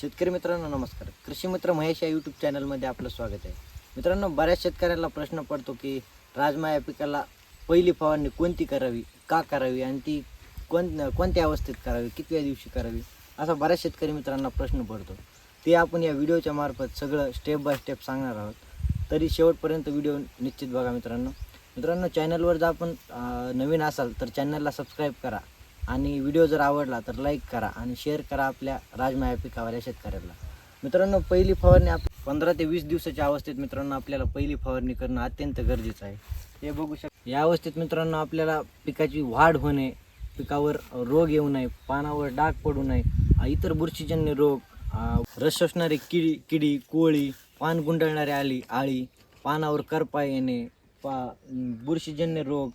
शेतकरी मित्रांनो नमस्कार. कृषी मित्र महेश या यूट्यूब चॅनलमध्ये आपलं स्वागत आहे. मित्रांनो बऱ्याच शेतकऱ्याला प्रश्न पडतो की राजमा या पिकाला पहिली फवारणी कोणती करावी का करावी आणि ती कोण कोणत्या अवस्थेत करावी कितव्या दिवशी करावी असा बऱ्याच शेतकरी मित्रांना प्रश्न पडतो. ते आपण या व्हिडिओच्या मार्फत सगळं स्टेप बाय स्टेप सांगणार आहोत. तरी शेवटपर्यंत व्हिडिओ निश्चित बघा मित्रांनो. मित्रांनो चॅनलवर जर आपण नवीन असाल तर चॅनलला सबस्क्राईब करा. आणि व्हिडिओ जर आवडला तर लाईक करा आणि शेअर करा आपल्या राजमा या पिकावाल्या शेतकऱ्याला. मित्रांनो पहिली फवारणी आप पंधरा ते वीस दिवसाच्या अवस्थेत मित्रांनो आपल्याला पहिली फवारणी करणं अत्यंत गरजेचं आहे. हे बघू शक या अवस्थेत मित्रांनो आपल्याला पिकाची वाढ होणे पिकावर रोग येऊ नये पानावर डाग पडू नये इतर बुरशीजन्य रोग रस असणारे किडी किडी कोळी पान गुंडळणारी आली आळी पानावर करपा येणे पा बुरशीजन्य रोग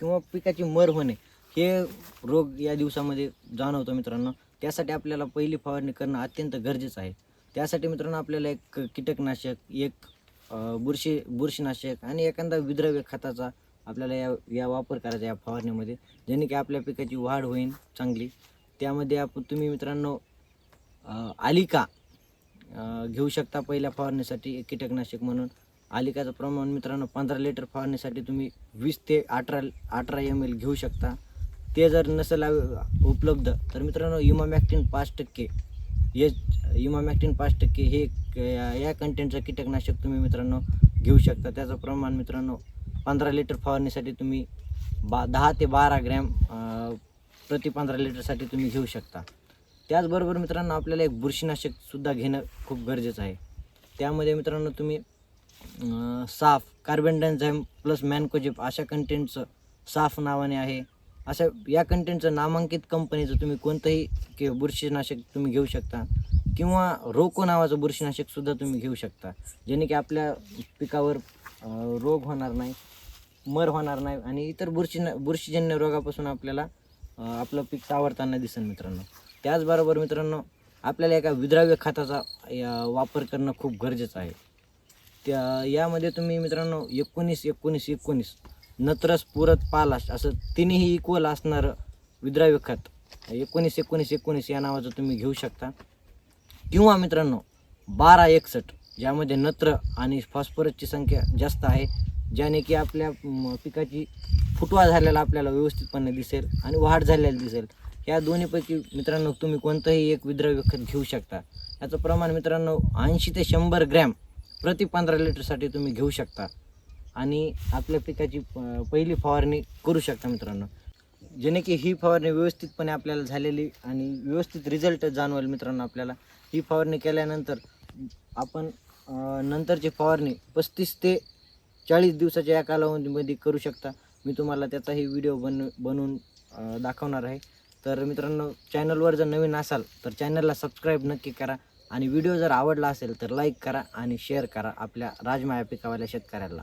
किंवा पिकाची मर होणे हे रोग या दिवसामध्ये जाणवतो मित्रांनो. त्यासाठी आपल्याला पहिली फवारणी करणं अत्यंत गरजेचं आहे. त्यासाठी मित्रांनो आपल्याला एक कीटकनाशक एक बुरशी बुरशीनाशक आणि एखादा विद्रव्य खताचा आपल्याला या या वापर करायचा या फवारणीमध्ये. जेणे की आपल्या पिकाची वाढ होईल चांगली. त्यामध्ये आपण तुम्ही मित्रांनो आलिका घेऊ शकता पहिल्या फवारणीसाठी एक कीटकनाशक म्हणून. आलिकाचं प्रमाण मित्रांनो पंधरा लिटर फवारणीसाठी तुम्ही वीस ते अठरा अठरा एम एल घेऊ शकता. ते जर नसेल उपलब्ध तर मित्रांनो युमामॅक्टिन पाच टक्के. हे युमामॅक्टिन पाच टक्के हे क- या- कंटेंटचं कीटकनाशक तुम्ही मित्रांनो घेऊ शकता. त्याचं प्रमाण मित्रांनो पंधरा लिटर फवारणीसाठी तुम्ही बा दहा ते बारा ग्रॅम प्रति पंधरा लिटरसाठी तुम्ही घेऊ शकता. त्याचबरोबर मित्रांनो आपल्याला एक बुरशीनाशकसुद्धा घेणं खूप गरजेचं आहे. त्यामध्ये मित्रांनो तुम्ही साफ कार्बन डायझाईम प्लस मॅनकोजिप अशा कंटेंटचं साफ नावाने आहे. अशा या कंटेंटचं नामांकित कंपनीचं तुम्ही कोणतंही कि बुरशीनाशक तुम्ही घेऊ शकता. किंवा रोको नावाचं बुरशीनाशकसुद्धा तुम्ही घेऊ शकता. जेणे की आपल्या पिकावर रोग होणार नाही मर होणार नाही आणि इतर बुरशी बुरशीजन्य रोगापासून आपल्याला आपलं पीक सावरताना दिसेल मित्रांनो. त्याचबरोबर मित्रांनो आपल्याला एका विद्राव्य खताचा वापर करणं खूप गरजेचं आहे. त्या यामध्ये तुम्ही मित्रांनो एकोणीस एकोणीस एकोणीस नत्रस पुरत पालाश असं तिन्ही इक्वल असणारं विद्राव्य खत. एकोणीस एकोणीस एकोणीस या नावाचं तुम्ही घेऊ शकता. किंवा मित्रांनो बारा एकसष्ट ज्यामध्ये नत्र आणि फॉस्फरसची संख्या जास्त आहे ज्याने की आपल्या म, पिकाची फुटवा झालेला आपल्याला व्यवस्थितपणे दिसेल आणि वाढ झालेली दिसेल. या दोन्हीपैकी मित्रांनो तुम्ही कोणतंही एक विद्राव्य खत घेऊ शकता. याचं प्रमाण मित्रांनो ऐंशी ते शंभर ग्रॅम प्रति पंधरा लिटरसाठी तुम्ही घेऊ शकता. आणि आपल्या पिकाची पहिली फवारणी करू शकता मित्रांनो. जेणे की ही फवारणी व्यवस्थितपणे आपल्याला झालेली आणि व्यवस्थित रिझल्ट जाणवेल मित्रांनो आपल्याला. ही फवारणी केल्यानंतर आपण नंतरची फवारणी पस्तीस ते चाळीस दिवसाच्या या कालावधीमध्ये करू शकता. मी तुम्हाला त्याचाही व्हिडिओ बन बनवून दाखवणार आहे. तर मित्रांनो चॅनलवर जर नवीन असाल तर चॅनलला सबस्क्राईब नक्की करा आणि व्हिडिओ जर आवडला असेल तर लाईक करा आणि शेअर करा आपल्या राजमाया पिकावाल्या शेतकऱ्याला.